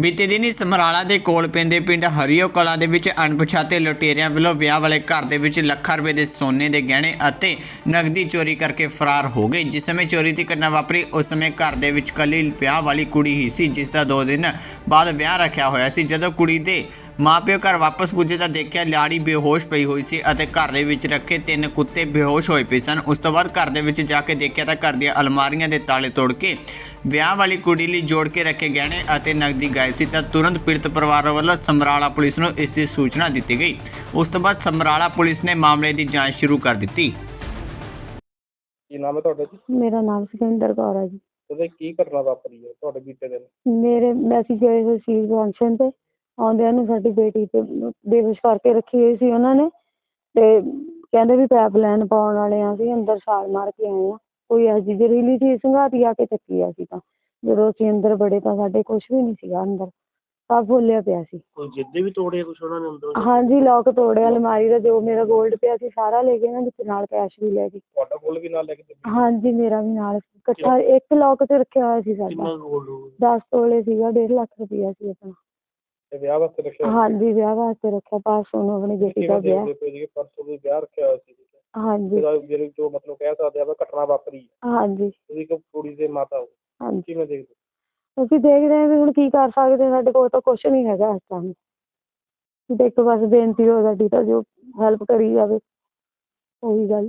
ਬੀਤੇ ਦਿਨੀ ਸਮਰਾਲਾ ਦੇ ਕੋਲ ਪੈਂਦੇ ਪਿੰਡ ਹਰੀਓ ਕਲਾ ਦੇ ਵਿੱਚ ਅਣਪਛਾਤੇ ਲੁਟੇਰਿਆਂ ਵੱਲੋਂ ਵਿਆਹ ਵਾਲੇ ਘਰ ਦੇ ਵਿੱਚ ਲੱਖਾਂ ਰੁਪਏ ਦੇ ਸੋਨੇ ਦੇ ਗਹਿਣੇ ਅਤੇ ਨਗਦੀ ਚੋਰੀ ਕਰਕੇ ਫਰਾਰ ਹੋ ਗਏ। ਜਿਸ ਸਮੇਂ ਚੋਰੀ ਦੀ ਘਟਨਾ ਵਾਪਰੀ, ਉਸ ਸਮੇਂ ਘਰ ਦੇ ਵਿੱਚ ਕੱਲੀ ਵਿਆਹ ਵਾਲੀ ਕੁੜੀ ਹੀ ਸੀ, ਜਿਸ ਦਾ 2 ਦਿਨ ਬਾਅਦ ਵਿਆਹ ਰੱਖਿਆ ਹੋਇਆ ਸੀ। ਜਦੋਂ ਕੁੜੀ ਦੇ ਮਾਪਿਓ ਘਰ ਵਾਪਸ ਪੁੱਜੇ ਤਾਂ ਦੇਖਿਆ ਲਾੜੀ ਬੇਹੋਸ਼ ਪਈ ਹੋਈ ਸੀ ਅਤੇ ਘਰ ਦੇ ਵਿੱਚ ਰੱਖੇ ਤਿੰਨ ਕੁੱਤੇ ਬੇਹੋਸ਼ ਹੋਏ ਪਏ ਸਨ। ਉਸ ਤੋਂ ਬਾਅਦ ਘਰ ਦੇ ਵਿੱਚ ਜਾ ਕੇ ਦੇਖਿਆ ਤਾਂ ਘਰ ਦੀਆਂ ਅਲਮਾਰੀਆਂ ਦੇ ਤਾਲੇ ਤੋੜ ਕੇ ਵਿਆਹ ਵਾਲੀ ਕੁੜੀ ਲਈ ਜੋੜ ਕੇ ਰੱਖੇ ਗਹਿਣੇ ਅਤੇ ਨਗਦੀ ਗਾਇਬ ਸੀ ਤਾਂ ਤੁਰੰਤ ਪੀੜਤ ਪਰਿਵਾਰ ਵੱਲੋਂ ਸਮਰਾਲਾ ਪੁਲਿਸ ਨੂੰ ਇਸ ਦੀ ਸੂਚਨਾ ਦਿੱਤੀ ਗਈ। ਉਸ ਤੋਂ ਬਾਅਦ ਸਮਰਾਲਾ ਪੁਲਿਸ ਨੇ ਮਾਮਲੇ ਦੀ ਜਾਂਚ ਸ਼ੁਰੂ ਕਰ ਦਿੱਤੀ। ਕੀ ਨਾਮ ਹੈ ਤੁਹਾਡਾ ਜੀ? ਮੇਰਾ ਨਾਮ ਸਿਕੰਦਰ ਕੌਰ ਹੈ ਜੀ। ਉਹਦੇ ਕੀ ਘਟਨਾ ਵਾਪਰੀ ਹੈ ਤੁਹਾਡੇ ਬੀਤੇ ਦਿਨ? ਮੇਰੇ ਅਸੀਂ ਗਏ ਹੋਏ ਸੀ ਫੰਕਸ਼ਨ ਤੇ। ਆਉਂਦਿਆਂ ਨੂੰ ਸਾਡੀ ਬੇਟੀ ਤੇ ਬੇਹੋਸ਼ ਕਰਕੇ ਰੱਖੀ ਹੋਈ ਸੀ ਉਹਨਾਂ ਨੇ ਤੇ ਕਹਿੰਦੇ ਵੀ ਪੈਪ ਲਾਈਨ ਪਾਉਣ ਵਾਲੇ ਆ ਅਸੀਂ ਅੰਦਰ ਛਾਲ ਮਾਰ ਕੇ ਆਏ ਆ ਕੋਈ ਇਹੋ ਜਿਹੀ ਜ਼ਹਿਰੀਲੀ ਚੀਜ਼ ਸੰਘਾਤੀ ਆ ਕੇ ਚੱਕੀ ਆ ਸੀ ਤਾਂ। ਜਦੋਂ ਅਸੀਂ ਅੰਦਰ ਬੜੇ ਤਾਂ ਸਾਡੇ ਕੁਝ ਵੀ ਨਹੀਂ ਸੀਗਾ ਅੰਦਰ ਸਭ ਫੁੱਲਿਆ ਪਿਆ ਸੀ। ਕੋਈ ਜਿੱਦੇ ਵੀ ਤੋੜੇ ਕੁਛ ਉਹਨਾਂ ਨੇ ਅੰਦਰੋਂ? ਹਾਂਜੀ ਲੋਕ ਤੋੜਿਆ ਅਲਮਾਰੀ ਦਾ ਜੋ ਮੇਰਾ 골ਡ ਪਿਆ ਸੀ ਸਾਰਾ ਲੈ ਗਏ ਨਾ ਵਿੱਚ ਨਾਲ ਕੈਸ਼ ਵੀ ਲੈ ਗਏ ਤੁਹਾਡਾ ਕੋਲ ਵੀ ਨਾਲ ਲੈ ਕੇ ਚੱਲੇ? ਹਾਂਜੀ ਮੇਰਾ ਵੀ ਨਾਲ। ਸੀ। ਇਕੱਠਾ ਇੱਕ ਲੋਕ ਤੇ ਰੱਖਿਆ ਹੋਇਆ ਸੀ ਸਾਡਾ। ਕਿੰਨਾ ਗੋਲਡ ਹੋਊਗਾ 10 ਤੋਲੇ ਸੀਗਾ 1.5 ਲੱਖ ਰੁਪਇਆ ਸੀ ਆਪਣਾ। ਤੇ ਵਿਆਹ ਵਾਸਤੇ ਰੱਖਿਆ ਹਾਂਜੀ ਵਿਆਹ ਵਾਸਤੇ ਰੱਖਿਆ ਪਾਸੋਂ ਨੂੰ ਆਪਣੀ ਬੇਟੀ ਦਾ ਵਿਆਹ। ਜੀ ਪਰਸੋਂ ਵੀ ਵਿਆਹ ਰੱਖਿਆ ਹੋਇਆ ਸੀ ਹਾਂਜੀ। ਜਿਹਦਾ ਜਿਹੜੇ ਜੋ ਮਤਲਬ ਕਹਿ ਸਕਦੇ ਆਪਾਂ ਘਟਨਾ ਵਾਪਰੀ ਹੈ। ਹਾਂਜੀ। ਤੁਸੀਂ ਇੱਕ ਕੁੜੀ ਦੇ ਮਾਤਾ ਹੋ? ਹਾਂਜੀ। ਕਿਵੇਂ ਦੇਖਦੇ ਅਸੀਂ ਦੇਖਦੇ ਹਾਂ ਵੀ ਹੁਣ ਕੀ ਕਰ ਸਕਦੇ ਹਾਂ, ਸਾਡੇ ਕੋਲ ਤਾਂ ਕੁਝ ਨਹੀਂ ਹੈਗਾ ਇਸ ਟਾਈਮ ਇੱਕ ਬਸ ਬੇਨਤੀ ਹੋ ਸਾਡੀ ਤਾਂ ਜੋ ਹੈਲਪ ਕਰੀ ਜਾਵੇ। ਉਹੀ ਗੱਲ।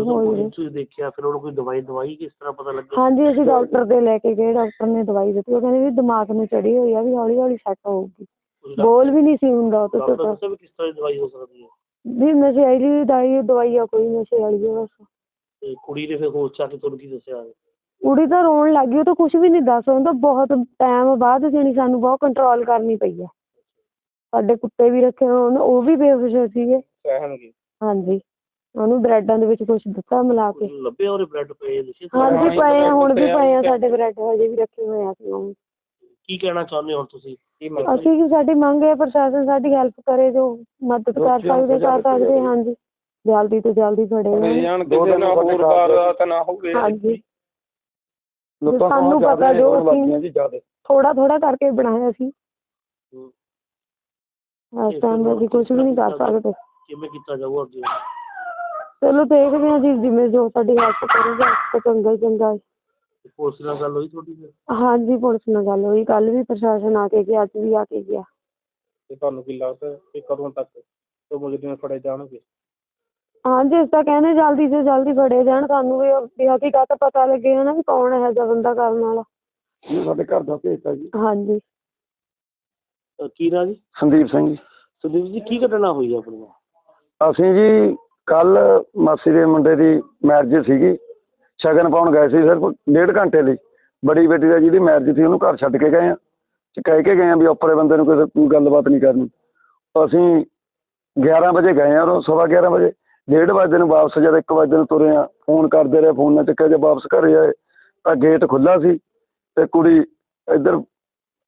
ਹੋਈ ਕੋਈ ਹੈ। ਤੁਸੀਂ ਦੇਖਿਆ ਫਿਰ ਉਹਨੂੰ ਕੋਈ ਦਵਾਈ ਦਵਾਈ ਕਿਸ ਤਰ੍ਹਾਂ ਪਤਾ ਲੱਗਿਆ? ਹਾਂਜੀ ਅਸੀਂ ਡਾਕਟਰ ਦੇ ਲੈ ਕੇ ਗਏ ਡਾਕਟਰ ਨੇ ਦਵਾਈ ਦਿੱਤੀ। ਉਹ ਕਹਿੰਦੇ ਵੀ ਦਿਮਾਗ ਨੂੰ ਚੜੀ ਹੋਈ ਆ ਵੀ ਹੌਲੀ ਹੌਲੀ ਸੈੱਟ ਹੋਊਗੀ। ਬੋਲ ਵੀ ਨਹੀਂ ਸੀ ਹੁੰਦਾ ਉਹ ਤੋਂ ਡਾਕਟਰ ਤਾਂ ਦੱਸਿਆ ਵੀ ਕਿਸ ਤਰ੍ਹਾਂ ਦੀ ਦਵਾਈ ਹੋ ਸਕਦੀ ਹੈ? ਵੀ ਨਸ਼ੇ ਵਾਲੀ ਦਵਾਈ ਦਵਾਈ ਆ ਕੋਈ ਨਸ਼ੇ ਵਾਲੀ ਆ ਬਸ। ਤੇ ਕੁੜੀ ਨੇ ਫਿਰ ਹੋਸ਼ ਚ ਆ ਕੇ ਤੁਹਾਨੂੰ ਕੀ ਦੱਸਿਆ? ਕੁੜੀ ਤਾਂ ਰੋਣ ਲੱਗ ਗਈ ਉਹ ਤਾਂ ਕੁਝ ਵੀ ਨਹੀਂ ਦੱਸ ਉਹ ਤਾਂ ਬਹੁਤ ਟਾਈਮ ਬਾਅਦ ਜਾਣੀ ਸਾਨੂੰ ਬਹੁਤ ਕੰਟਰੋਲ ਕਰਨੀ ਪਈ ਆ। ਸਾਡੇ ਕੁੱਤੇ ਵੀ ਰੱਖੇ ਹੋਣ ਉਹ ਵੀ ਬੇਹੋਸ਼ ਸੀਗੇ। ਸਹਿਣਗੇ। ਹਾਂਜੀ। ਉਹਨੂੰ ਬ੍ਰੈਡਾਂ ਦੇ ਵਿੱਚ ਕੁਝ ਦਿੱਤਾ ਮਿਲਾ ਕੇ। ਲੱਭੇ ਉਹਦੇ ਬਲੱਡ ਪਏ ਦੱਸੇ ਹਾਂਜੀ ਪਏ ਆ ਹੁਣ ਵੀ ਪਏ ਆ ਸਾਡੇ ਬ੍ਰੈਡ ਹਜੇ ਵੀ ਰੱਖੇ ਹੋਏ ਆ ਅਸੀਂ ਉਹ। ਕੀ ਕਹਿਣਾ ਚਾਹੁੰਦੇ ਹੋ ਤੁਸੀਂ? ਕੀ ਮੰਗ ਅਸੀਂ ਕਿ ਸਾਡੀ ਮੰਗ ਹੈ ਪ੍ਰਸ਼ਾਸਨ ਸਾਡੀ ਹੈਲਪ ਕਰੇ ਜੋ ਮਦਦ ਕਰ ਸਕਦੇ ਕਰ ਸਕਦੇ ਹਾਂਜੀ। ਜਲਦੀ ਤੋਂ ਜਲਦੀ ਫੜੇ ਜਾਣ। ਜਾਣ ਕਿਸੇ ਨਾਲ ਹੋਰ ਵਾਰਦਾਤ ਨਾ ਹੋਵੇ। ਹਾਂਜੀ। ਸਾਨੂੰ ਪਤਾ ਜੋ ਅਸੀਂ ਜੀ ਜ਼ਿਆਦਾ। ਥੋੜਾ ਥੋੜਾ ਕਰਕੇ ਬਣਾਇਆ ਸੀ। ਇਸ ਟਾਈਮ ਅਸੀਂ ਕੁਝ ਵੀ ਨਹੀਂ ਕਰ ਸਕਦੇ ਕਿਵੇਂ ਕੀਤਾ ਜਾਊਗਾ ਅੱਗੇ? ਚਲੋ ਦੇਖਦੇ ਹਾਂ ਜੀ ਜਿਵੇਂ ਜੋ ਸਾਡੀ ਹੈਲਪ ਕਰੇਗਾ ਤਾਂ ਚੰਗਾ ਹੀ ਚੰਗਾ ਹੈ। ਤੇ ਪੁਲਿਸ ਨਾਲ ਗੱਲ ਹੋਈ ਤੁਹਾਡੀ ਫਿਰ? ਹਾਂਜੀ ਪੁਲਿਸ ਨਾਲ ਗੱਲ ਹੋਈ। ਕੱਲ ਵੀ ਪ੍ਰਸ਼ਾਸਨ ਆ ਕੇ ਗਿਆ ਅੱਜ ਵੀ ਆ ਕੇ ਗਿਆ। ਤੇ ਤੁਹਾਨੂੰ ਕੀ ਲੱਗਦਾ ਕਿ ਕਦੋਂ ਤੱਕ ਉਹ ਮੁਜਰਮ ਫੜੇ ਜਾਣਗੇ? ਹਾਂਜੀ ਇਸ ਤਾਂ ਕਹਿੰਦੇ ਜਲਦੀ ਤੋਂ ਜਲਦੀ ਫੜੇ ਜਾਣ। ਸਾਨੂੰ ਵੀ ਵੀ ਹਕੀਕਤ ਪਤਾ ਲੱਗੇ ਨਾ ਵੀ ਕੌਣ ਇਹੋ ਜਿਹਾ ਬੰਦਾ ਕਰਨ ਵਾਲਾ। ਇਹ ਸਾਡੇ ਘਰ ਦਾ ਭੇਜਤਾ ਜੀ। ਹਾਂਜੀ। ਅਹ ਕੀ ਨਾਂ ਜੀ? ਸੰਦੀਪ ਸਿੰਘ ਜੀ। ਸੁਦੀਪ ਜੀ ਕੀ ਘਟਨਾ ਹੋਈ ਆਪਣੀ? ਅਸੀਂ ਜੀ ਕੱਲ ਮਾਸੀ ਦੇ ਮੁੰਡੇ ਦੀ ਮੈਰਿਜ ਸੀਗੀ। ਸ਼ਗਨ ਪਾਉਣ ਗਏ ਸੀ ਸਿਰਫ ਡੇਢ ਘੰਟੇ ਲਈ। ਬੜੀ ਬੇਟੀ ਦਾ ਜਿਹਦੀ ਮੈਰਿਜ ਸੀ ਉਹਨੂੰ ਘਰ ਛੱਡ ਕੇ ਗਏ ਆ। ਤੇ ਕਹਿ ਕੇ ਗਏ ਆ ਵੀ ਉੱਪਰੇ ਬੰਦੇ ਨੂੰ ਕਿਸੇ ਕੋਈ ਗੱਲਬਾਤ ਨਹੀਂ ਕਰਨੀ। ਅਸੀਂ 11 ਵਜੇ ਗਏ ਆ ਉਹ ਸਵਾ 11 ਵਜੇ। ਡੇਢ ਵਜੇ ਨੂੰ ਵਾਪਸ, ਜਦ 1 ਵਜੇ ਨੂੰ ਤੁਰੇ ਆ। ਫੋਨ ਕਰਦੇ ਰਹੇ, ਫੋਨ ਨਾ ਚੱਕਿਆ ਜੇ ਵਾਪਸ ਘਰੇ ਆਏ, ਤਾਂ ਗੇਟ ਖੁੱਲਾ ਸੀ। ਤੇ ਕੁੜੀ ਇੱਧਰ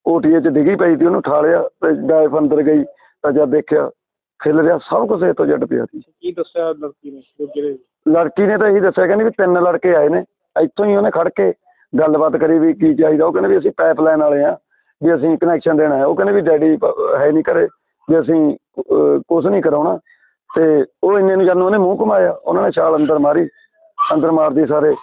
ਓਟੀਏ 'ਚ ਡਿੱਗੀ ਪਈ ਸੀ, ਉਹਨੂੰ ਠਾਲਿਆ ਤੇ ਡਾਇਫ ਅੰਦਰ ਗਈ, ਤਾਂ ਜਦ ਦੇਖਿਆ ਖਿਲ ਰਿਹਾ ਸਭ ਕੁਝ ਇਹ ਤੋਂ ਜੱਟ ਪਿਆ ਸੀ। ਕੀ ਦੱਸਿਆ ਲੜਕੀ ਨੇ ਜੋ ਜਿਹੜੇ ਲੜਕੀ ਨੇ ਤਾਂ ਇਹੀ ਦੱਸਿਆ ਕਹਿੰਦੀ ਵੀ ਤਿੰਨ ਲੜਕੇ ਆਏ ਨੇ ਇੱਥੋਂ ਹੀ ਉਹਨੇ ਖੜ ਕੇ ਗੱਲਬਾਤ ਕਰੀ ਵੀ ਕੀ ਚਾਹੀਦਾ। ਉਹ ਕਹਿੰਦੇ ਵੀ ਅਸੀਂ ਪਾਈਪ ਲਾਈਨ ਵਾਲੇ ਆ ਵੀ ਅਸੀਂ ਕਨੈਕਸ਼ਨ ਦੇਣਾ ਹੈ। ਉਹ ਕਹਿੰਦੇ ਵੀ ਡੈਡੀ ਹੈ ਨਹੀਂ ਘਰੇ ਵੀ ਅਸੀਂ ਕੁਝ ਨਹੀਂ ਕਰਾਉਣਾ। ਤੇ ਉਹ ਇੰਨੇ ਨੂੰ ਜਦੋਂ ਉਹਨੇ ਮੂੰਹ ਘੁਮਾਇਆ ਉਹਨਾਂ ਨੇ ਛਾਲ ਅੰਦਰ ਮਾਰੀ ਅੰਦਰ ਮਾਰਦੀ ਸਾਰੇ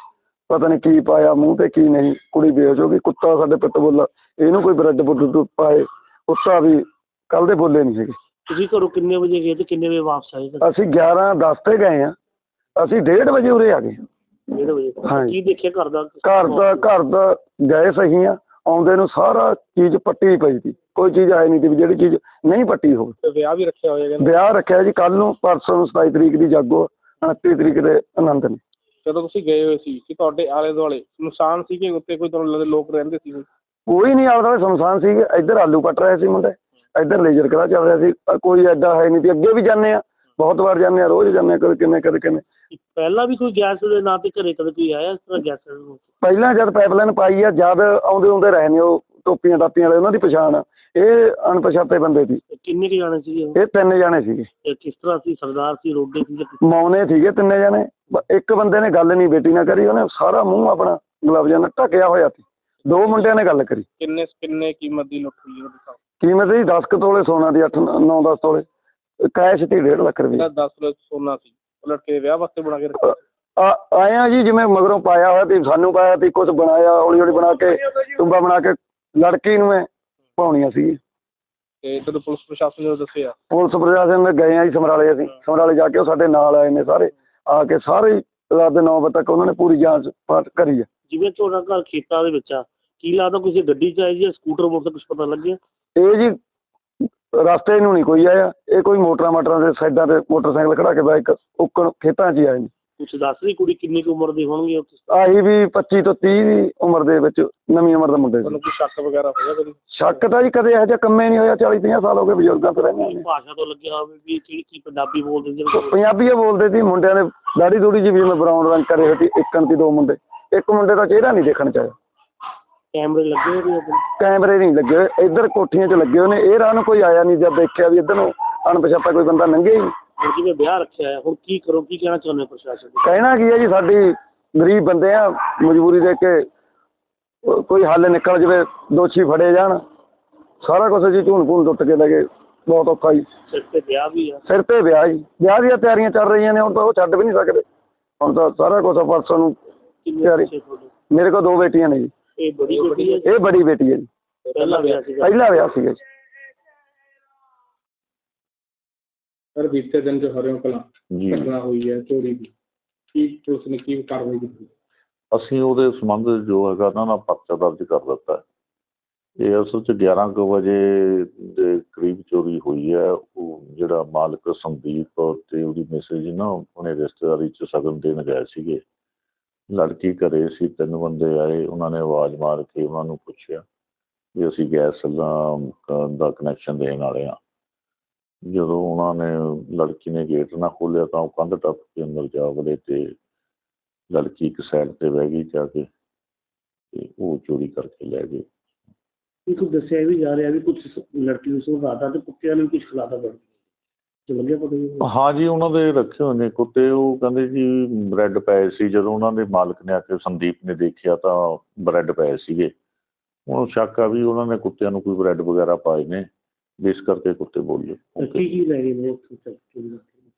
ਪਤਾ ਨਹੀਂ ਕੀ ਪਾਇਆ ਮੂੰਹ ਤੇ ਕੀ ਨਹੀਂ ਕੁੜੀ ਬੇਹੋਸ਼ ਹੋ ਗਈ ਕੁੱਤਾ ਸਾਡੇ ਪਿੱਟ ਬੋਲਾ ਇਹਨੂੰ ਕੋਈ ਬ੍ਰੈਡ ਬੁੱਡ ਪਾਏ ਕੁੱਤਾ ਵੀ ਕੱਲ ਦੇ ਬੋਲੇ ਨਹੀਂ ਸੀਗੇ ਤੁਸੀਂ ਘਰੋਂ ਕਿੰਨੇ ਵਜੇ ਗਏ ਤੇ ਕਿੰਨੇ ਵਜੇ ਵਾਪਸ ਆਏ ਅਸੀਂ 11 10 ਤੇ ਗਏ ਆ ਅਸੀਂ 1:30 ਵਜੇ ਉਰੇ ਆ ਗਏ ਡੇਢ ਵਜੇ ਹਾਂਜੀ। ਕੀ ਦੇਖਿਆ ਘਰ ਦਾ? ਘਰ ਦਾ ਘਰ ਦਾ ਗਏ ਸਹੀ ਆ ਆਉਂਦੇ ਨੂੰ ਸਾਰਾ ਚੀਜ਼ ਪੱਟੀ ਪਈ ਸੀ। ਕੋਈ ਚੀਜ਼ ਆਈ ਨਹੀਂ ਸੀ ਵੀ ਜਿਹੜੀ ਚੀਜ਼ ਨਹੀਂ ਪੱਟੀ ਹੋਵੇ। ਤੇ ਵਿਆਹ ਵੀ ਰੱਖਿਆ ਹੋਇਆ ਕਹਿੰਦੇ। ਵਿਆਹ ਰੱਖਿਆ ਜੀ ਕੱਲ ਨੂੰ ਪਰਸੋਂ ਨੂੰ 27 ਤਰੀਕ ਦੀ ਜਾਗੋ 29 ਤਰੀਕ ਦੇ ਆਨੰਦ ਨੇ। ਜਦੋਂ ਤੁਸੀਂ ਗਏ ਹੋਏ ਸੀ ਕਿ ਤੁਹਾਡੇ ਆਲੇ ਦੁਆਲੇ ਨੁਕਸਾਨ ਸੀ ਕਿ ਉੱਤੇ ਕੋਈ ਤੁਹਾਨੂੰ ਲੱਗਦਾ ਲੋਕ ਰਹਿੰਦੇ ਸੀ? ਕੋਈ ਨਹੀਂ ਆਉਂਦਾ ਸ਼ਮਸ਼ਾਨ ਸੀ ਇੱਧਰ ਆਲੂ ਕੱਟ ਰਹੇ ਸੀ ਮੁੰਡੇ। ਇੱਧਰ ਲੇਜ਼ਰ ਕਰਾ ਚੱਲ ਰਿਹਾ ਸੀ ਅ, ਕੋਈ ਐਡਾ ਹੈ ਨਹੀਂ ਸੀ। ਅੱਗੇ ਵੀ ਜਾਂਦੇ ਆ ਬਹੁਤ ਵਾਰ ਜਾਂਦੇ ਆ ਰੋਜ਼ ਜਾਂਦੇ ਆ ਕਦੇ ਕਿੰਨੇ ਕਦੇ ਕਿੰਨੇ। ਪਹਿਲਾਂ ਵੀ ਕੋਈ ਗੈਸ ਦੇ ਨਾਂ ਤੇ ਘਰੇ ਕਦੇ ਕੋਈ ਆਇਆ ਇਸ ਤਰ੍ਹਾਂ ਗੈਸ ਪਹਿਲਾਂ ਜਦ ਪਾਈਪਲਾਈਨ ਪਾਈ ਆ ਜਦ ਆਉਂਦੇ ਆਉਂਦੇ ਰਹੇ ਨੇ ਉਹ ਟੋਪੀਆਂ ਟਾਪੀਆਂ ਵਾਲੇ ਉਹਨਾਂ ਦੀ ਪਛਾਣ ਆ। ਇਹ ਅਣਪਛਾਤੇ ਬੰਦੇ ਸੀ। ਕਿੰਨੇ ਕੁ ਜਾਣੇ ਸੀਗੇ ਉਹ? ਇਹ ਤਿੰਨ ਜਾਣੇ ਸੀਗੇ। ਤੇ ਕਿਸ ਤਰ੍ਹਾਂ ਸੀ? ਸਰਦਾਰ ਸੀ ਰੋਡੇ ਸੀ ਜਾਂ ਕਿਸ- ਮੌਨੇ ਸੀਗੇ ਤਿੰਨੇ ਜਣੇ। ਬ- ਇੱਕ ਬੰਦੇ ਨੇ ਗੱਲ ਨਹੀਂ ਬੇਟੀ ਨਾਲ ਕਰੀ ਉਹਨੇ ਸਾਰਾ ਮੂੰਹ ਆਪਣਾ ਗਲਵਜ਼ਾਂ ਨਾਲ ਢੱਕਿਆ ਹੋਇਆ ਸੀ। ਦੋ ਮੁੰਡਿਆਂ ਨੇ ਗੱਲ ਕਰੀ। ਕਿੰਨੇ ਕਿੰਨੇ ਕੀਮਤ ਦੀ ਲੁੱਟ ਹੋਈ ਉਹਦੇ ਸਾਹ ਕੀਮਤ ਜੀ 10 ਕੁ ਤੋਲੇ ਸੋਨਾ ਦੀ 8 9 10 ਤੋਲੇ ਕੈਸ਼ ਤੇ 1.5 ਲੱਖ ਰੁਪਏ। ਜਿਹੜਾ 10 ਲੱਖ ਸੋਨਾ ਸੀ ਉਹ ਲੜਕੇ ਵਿਆਹ ਵਾਸਤੇ ਬਣਾ ਕੇ ਰੱਖਿਆ। ਆ ਆਏ ਆ ਜੀ ਜਿਵੇਂ ਮਗਰੋਂ ਪਾਇਆ ਹੋਇਆ ਤੇ ਸਾਨੂੰ ਪਾਇਆ ਤੇ ਕੁਝ ਬਣਾਇਆ ਹੌਲੀ ਹੌਲੀ ਬਣਾ ਕੇ ਟੁੰਬਾ ਬਣਾ ਕੇ ਲੜਕੀ ਨੂੰ ਮੈਂ ਪਾਉਣੀਆਂ ਸੀ। ਤੇ ਪੁਲਿਸ ਪ੍ਰਸ਼ਾਸਨ ਨੇ ਦੱਸਿਆ? ਪੁਲਿਸ ਪ੍ਰਸ਼ਾਸਨ ਦੇ ਗਏ ਆ ਜੀ ਸਮਰਾਲੇ ਅਸੀਂ। ਸਮਰਾਲੇ ਜਾ ਕੇ ਉਹ ਸਾਡੇ ਨਾਲ ਆਏ ਨੇ ਸਾਰੇ। ਆ ਕੇ ਸਾਰੇ ਰਾਤ ਦੇ 9 ਵਜੇ ਤੱਕ ਉਹਨਾਂ ਨੇ ਪੂਰੀ ਜਾਂਚ ਪਾਤ ਕਰੀ ਆ। ਜਿਵੇਂ ਤੁਹਾਡਾ ਘਰ ਖੇਤਾਂ ਦੇ ਵਿੱਚ ਆ ਕੀ ਲੱਗਦਾ ਕਿਸੇ ਗੱਡੀ 'ਚ ਆਈ ਜਾਂ ਸਕੂਟਰ ਮੋਟਰ ਕੁਝ ਪਤਾ ਲੱਗਿਆ? ਇਹ ਜੀ ਰਸਤੇ ਨੂੰ ਨਹੀਂ ਕੋਈ ਆਇਆ ਇਹ ਕੋਈ ਮੋਟਰਾਂ ਮਾਟਰਾਂ ਦੇ ਸਾਈਡਾਂ ਤੇ ਮੋਟਰਸਾਈਕਲ ਖੜਾ ਕੇ ਬਾਈਕ ਉੱਕਣ ਖੇਤਾਂ 'ਚ ਹੀ ਆਏ ਨੇ। ਕੁਛ ਦੱਸ ਰਹੀ ਕੁੜੀ ਕਿੰਨੀ ਕੁ ਉਮਰ ਦੀ ਹੋਣਗੀ ਉਹ? ਤੁਸੀਂ? ਆਹੀ ਵੀ 25 ਤੋਂ 30 ਦੀ ਉਮਰ ਦੇ ਵਿੱਚ ਨਵੀਂ ਉਮਰ ਦੇ ਮੁੰਡੇ ਸੀ। ਤੁਹਾਨੂੰ ਕੋਈ ਸ਼ੱਕ ਵਗੈਰਾ ਹੋਇਆ ਕਦੀ? ਸ਼ੱਕ ਤਾਂ ਜੀ ਕਦੇ ਇਹੋ ਜਿਹਾ ਕੰਮੇ ਨਹੀਂ ਹੋਇਆ 40 50 ਸਾਲ ਹੋ ਗਏ ਬਜ਼ੁਰਗਾਂ ਤੋਂ ਰਹਿੰਦੇ ਨੇ। ਭਾਸ਼ਾ ਤੋਂ ਲੱਗਿਆ ਹੋਵੇ ਵੀ ਕੀ ਕੀ ਪੰਜਾਬੀ ਬੋਲਦੇ ਸੀ? ਪੰਜਾਬੀ ਹੀ ਬੋਲਦੇ ਸੀ ਮੁੰਡਿਆਂ ਨੇ ਦਾੜੀ ਦੂੜੀ ਜੀ ਵੀ ਮੈਂ ਬਰਾਊਨ ਰੰਗ ਕਰੇ ਹੋਏ ਸੀ ਇੱਕਣ ਦੀ ਦੋ ਮੁੰਡੇ। ਇੱਕ ਮੁੰਡੇ ਦਾ ਚਿਹਰਾ ਨਹੀਂ ਦੇਖਣ ਚ ਆਇਆ। ਕੈਮਰੇ ਲੱਗੇ ਹੋਏ ਨੇ ਕੈਮਰੇ ਨਹੀਂ ਲੱਗੇ ਹੋਏ ਇੱਧਰ ਕੋਠੀਆਂ 'ਚ ਲੱਗੇ ਹੋਏ ਨੇ ਇਹ ਰਾਹ ਨੂੰ ਕੋਈ ਆਇਆ ਨਹੀਂ ਜਦ ਦੇਖਿਆ ਵੀ ਇੱਧਰ ਨੂੰ ਅਣਪਛਾਤਾ ਕੋਈ ਬੰਦਾ ਲੰਘੇ ਹੀ ਨਹੀਂ। ਹੁਣ ਜਿਵੇਂ ਵਿਆਹ ਰੱਖਿਆ ਹੈ? ਹੁਣ ਕੀ ਕਰੋ ਕੀ ਕਹਿਣਾ ਚਾਹੁੰਦੇ ਹੋ ਪ੍ਰਸ਼ਾਸਨ ਨੂੰ ਕਹਿਣਾ ਕੀ ਹੈ ਜੀ ਸਾਡੀ ਗਰੀਬ ਬੰਦੇ ਆ ਮਜਬੂਰੀ ਦੇ ਕੇ ਕੋ- ਕੋਈ ਹੱਲ ਨਿਕਲ ਜਵੇ ਦੋਸ਼ੀ ਫੜੇ ਜਾਣ। ਸਾਰਾ ਕੁਝ ਜੀ ਝੂਣ ਭੂਣ ਟੁੱਟ ਕੇ ਲੱਗੇ ਬਹੁਤ ਔਖਾ ਜੀ। ਸਿਰ ਤੇ ਵਿਆਹ ਵੀ ਆ। ਸਿਰ ਤੇ ਵਿਆਹ ਜੀ ਵਿਆਹ ਦੀਆਂ ਤਿਆਰੀਆਂ ਚੱਲ ਰਹੀਆਂ ਨੇ ਹੁਣ ਤਾਂ ਉਹ ਛੱਡ ਵੀ ਨਹੀਂ ਸਕਦੇ। ਹੁਣ ਤਾਂ ਸਾਰਾ ਕੁਝ ਪਰਸੋਂ ਨੂੰ ਕਿੰਨੇ ਤਿਆਰੀ। ਬੱਚੇ ਤੁਹਾਡੇ ਮੇਰੇ ਕੋਲ ਦੋ ਬੇਟੀਆਂ ਨੇ ਜੀ। ਇਹ ਬੜੀ ਬੇਟੀ ਹੈ ਇਹ ਬੜੀ ਬੇਟੀ ਹੈ ਜੀ। ਪਹਿਲਾ ਵਿਆਹ ਸੀਗਾ। ਪਹਿਲਾ ਵਿਆਹ ਸੀਗਾ ਜੀ। ਸਰ ਬੀਤੇ ਦਿਨ ਜੋ ਹਰਿਓਂ ਕਲਾਂ ਜੀ। ਘਟਨਾ ਹੋਈ ਹੈ ਚੋਰੀ ਦੀ ਕੀ ਪੁਲਿਸ ਨੇ ਕੀ ਕਾਰਵਾਈ ਕੀਤੀ? ਅਸੀਂ ਉਹਦੇ ਸੰਬੰਧ ਜੋ ਹੈਗਾ ਨਾ ਨਾ ਪਰਚਾ ਦਰਜ ਕਰ ਦਿੱਤਾ ਹੈ। ਇਹ ਅਸਲ 'ਚ 11 ਕੁ ਵਜੇ ਦੇ ਕਰੀਬ ਚੋਰੀ ਹੋਈ ਹੈ। ਉਹ ਜਿਹੜਾ ਮਾਲਕ ਸੰਦੀਪ ਤੇ ਉਹਦੀ ਮੈਸੇਜ ਨਾ ਉਹਨੇ ਰਿਸ਼ਤੇਦਾਰੀ 'ਚ ਸਗਨ ਦੇਣ ਗਏ ਸੀਗੇ। ਲੜਕੀ ਘਰੇ ਸੀ, ਤਿੰਨ ਬੰਦੇ ਆਏ, ਉਹਨਾਂ ਨੇ ਆਵਾਜ਼ ਮਾਰ ਕੇ ਉਹਨਾਂ ਨੂੰ ਪੁੱਛਿਆ ਵੀ ਅਸੀਂ ਗੈਸ ਦਾ ਕਨੈਕਸ਼ਨ ਦੇਣ ਵਾਲੇ ਆ ਜਦੋਂ ਉਹਨਾਂ ਨੇ ਲੜਕੀ ਨੇ ਗੇਟ ਨਾ ਖੋਲ੍ਹਿਆ ਤਾਂ ਉਹ ਕੰਧ ਟੱਪ ਕੇ ਅੰਦਰ ਜਾ ਵੜੇ ਤੇ ਲੜਕੀ ਇੱਕ ਸਾਈਡ ਤੇ ਬਹਿ ਗਈ ਜਾ ਕੇ ਤੇ ਉਹ ਚੋਰੀ ਕਰਕੇ ਲੈ ਗਏ। ਇਹ ਕੁਝ ਦੱਸਿਆ ਵੀ ਜਾ ਰਿਹਾ ਵੀ ਕੁਝ ਲੜਕੀ ਨੂੰ ਸੁਣਾਤਾ ਤੇ ਕੁੱਤਿਆਂ ਨੂੰ ਕੁਝ ਖਿਲਾਤਾ ਬੜ ਤੇ ਲੱਗਿਆ ਪਤਾ ਨਹੀਂ ਹਾਂ ਜੀ ਉਹਨਾਂ ਦੇ ਰੱਖੇ ਹੋਏ ਨੇ ਕੁੱਤੇ ਉਹ ਕਹਿੰਦੇ ਜੀ ਬ੍ਰੈਡ ਪਏ ਸੀ ਜਦੋਂ ਉਹਨਾਂ ਦੇ ਮਾਲਕ ਨੇ ਆ ਕੇ ਸੰਦੀਪ ਨੇ ਦੇਖਿਆ ਤਾਂ ਬ੍ਰੈਡ ਪਏ ਸੀਗੇ। ਉਹਨੂੰ ਸ਼ੱਕ ਆ ਵੀ ਉਹਨਾਂ ਨੇ ਕੁੱਤਿਆਂ ਨੂੰ ਕੋਈ ਬ੍ਰੈਡ ਵਗੈਰਾ ਪਾਏ ਨੇ ਜਿਸ ਕਰਕੇ ਕੁੱਤੇ ਬੋਲੇ ਕੀ ਕੀ ਲੈ ਗਏ ਨੇ?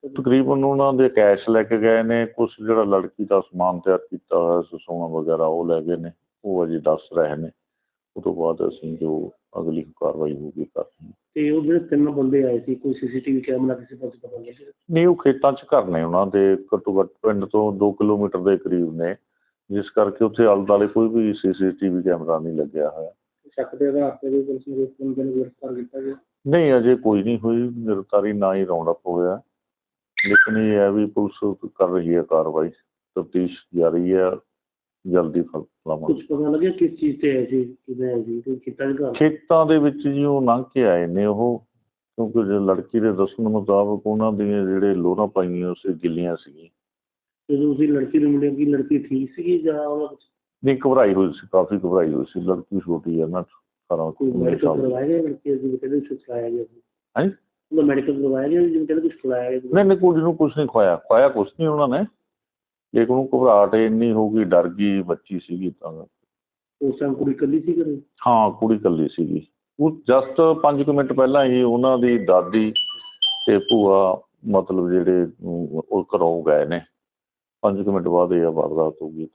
ਤਕਰੀਬਨ ਉਹਨਾਂ ਦੇ ਕੈਸ਼ ਲੈ ਕੇ ਗਏ ਨੇ ਕੁਝ ਜਿਹੜਾ ਲੜਕੀ ਦਾ ਸਮਾਨ ਤਿਆਰ ਕੀਤਾ ਹੋਇਆ ਸੀ ਸੋਨਾ ਵਗੈਰਾ ਉਹ ਲੈ ਗਏ ਨੇ ਉਹ ਅਜੇ ਦੱਸ ਰਹੇ ਨੇ। ਉਹ ਤੋਂ ਬਾਅਦ ਅਸੀਂ ਜੋ ਅਗਲੀ ਕਾਰਵਾਈ ਹੋਊਗੀ ਕਰਦੇ ਹਾਂ ਤੇ ਉਹ ਜਿਹੜੇ ਤਿੰਨ ਬੰਦੇ ਆਏ ਸੀ ਕੋਈ ਸੀਸੀਟੀਵੀ ਕੈਮਰਾ ਕਿਸੇ ਪਾਸੇ ਪਤਾ ਲੱਗਿਆ ਨਹੀਂ ਉਹ ਖੇਤਾਂ 'ਚ ਘਰ ਨੇ ਉਹਨਾਂ ਦੇ ਘੱਟੋ ਘੱਟ ਪਿੰਡ ਤੋਂ 2 ਕਿਲੋਮੀਟਰ ਦੇ ਕਰੀਬ ਨੇ। ਜਿਸ ਕਰਕੇ ਉੱਥੇ ਆਲੇ ਦੁਆਲੇ ਕੋਈ ਵੀ ਸੀਸੀਟੀਵੀ ਕੈਮਰਾ ਨਹੀਂ ਲੱਗਿਆ ਹੋਇਆ। ਸ਼ੱਕ ਦੇ ਆਧਾਰ ਤੇ ਵੀ ਪੁਲਿਸ ਨੇ ਬੰਦੇ ਨੂੰ ਗ੍ਰਿਫਤਾਰ ਕੀਤਾ ਗਿਆ? ਨਹੀਂ ਅਜੇ ਕੋਈ ਨਹੀਂ ਹੋਈ। ਗ੍ਰਿਫਤਾਰੀ ਨਾ ਹੀ ਰਾਉਂਡ ਅਪ ਹੋਇਆ। ਲੇਕਿਨ ਇਹ ਹੈ ਵੀ ਪੁਲਿਸ ਕਰ ਰਹੀ ਹੈ ਕਾਰਵਾਈ। ਤਫਤੀਸ਼ ਜਾਰੀ ਹੈ। ਜਲਦੀ ਫਲ ਲਾਵਾਂਗੇ। ਕੁਝ ਪਤਾ ਲੱਗਿਆ ਕਿਸ ਚੀਜ਼ ਤੇ ਆਏ ਸੀ ਕਿਵੇਂ ਆਏ ਸੀ ਕੋਈ ਕੀਤਾ ਘਰ? ਖੇਤਾਂ ਦੇ ਵਿੱਚ ਜੀ ਉਹ ਲੰਘ ਕੇ ਆਏ ਨੇ ਉਹ ਕਿਉਂਕਿ ਜੇ ਲੜਕੀ ਦੇ ਦੱਸਣ ਮੁਤਾਬਕ ਉਹਨਾਂ ਦੀਆਂ ਜਿਹੜੇ ਲੋਰਾਂ ਪਾਈਆਂ ਸੀ ਗਿੱਲੀਆਂ ਸੀਗੀਆਂ। ਜਦੋਂ ਤੁਸੀਂ ਲੜਕੀ ਨੂੰ ਮਿਲਿਆ ਕਿ ਲੜਕੀ ਠੀਕ ਸੀਗੀ ਜਾਂ ਉਹਦਾ ਨਹੀਂ ਘਬਰਾਈ ਹੋਈ ਸੀ ਕਾਫੀ ਘਬਰਾਈ ਹੋਈ ਸੀ। ਲੜਕੀ ਛੋਟੀ ਹੈ ਨਾ ਸਾਰਾ ਕੋਈ ਮੈਡੀਕਲ ਕਰਵਾਇਆ ਗਿਆ ਲੜਕੀ ਦੀ ਕਹਿੰਦੇ ਕੁਝ ਖਿਲਾਇਆ ਗਿਆ ਹੈਂ? ਉਹਦਾ ਮੈਡੀਕਲ ਕਰਵਾਇਆ ਗਿਆ ਜਿਵੇਂ ਕਹਿੰਦੇ ਕੁਝ ਖਿਲਾਇਆ ਗਿਆ। ਨਹੀਂ ਨਹੀਂ ਕੁੜੀ ਨੂੰ ਕੁਝ ਨਹੀਂ ਖਵਾਇਆ ਖਵਾਇਆ ਕੁਝ ਨਹੀਂ ਉਹਨਾਂ ਨੇ। ਲੇਕਿਨ ਉਹ ਘਬਰਾਹਟ ਇੰਨੀ ਹੋ ਗਈ ਡਰ ਗਈ ਬੱਚੀ ਸੀਗੀ ਤਾਂ। ਉਸ ਟਾਈਮ ਕੁੜੀ ਇਕੱਲੀ ਸੀ ਘਰੇ? ਹਾਂ ਕੁੜੀ ਇਕੱਲੀ ਸੀਗੀ। ਉਹ ਜਸਟ 5 ਮਿੰਟ ਪਹਿਲਾਂ ਹੀ ਉਹਨਾਂ ਦੀ ਦਾਦੀ ਤੇ ਭੂਆ ਮਤਲਬ ਜਿਹੜੇ ਉਹ ਘਰੋਂ ਗਏ ਨੇ। 5 ਮਿੰਟ ਬਾਅਦ ਇਹ ਵਾਰਦਾਤ ਹੋ ਗਈ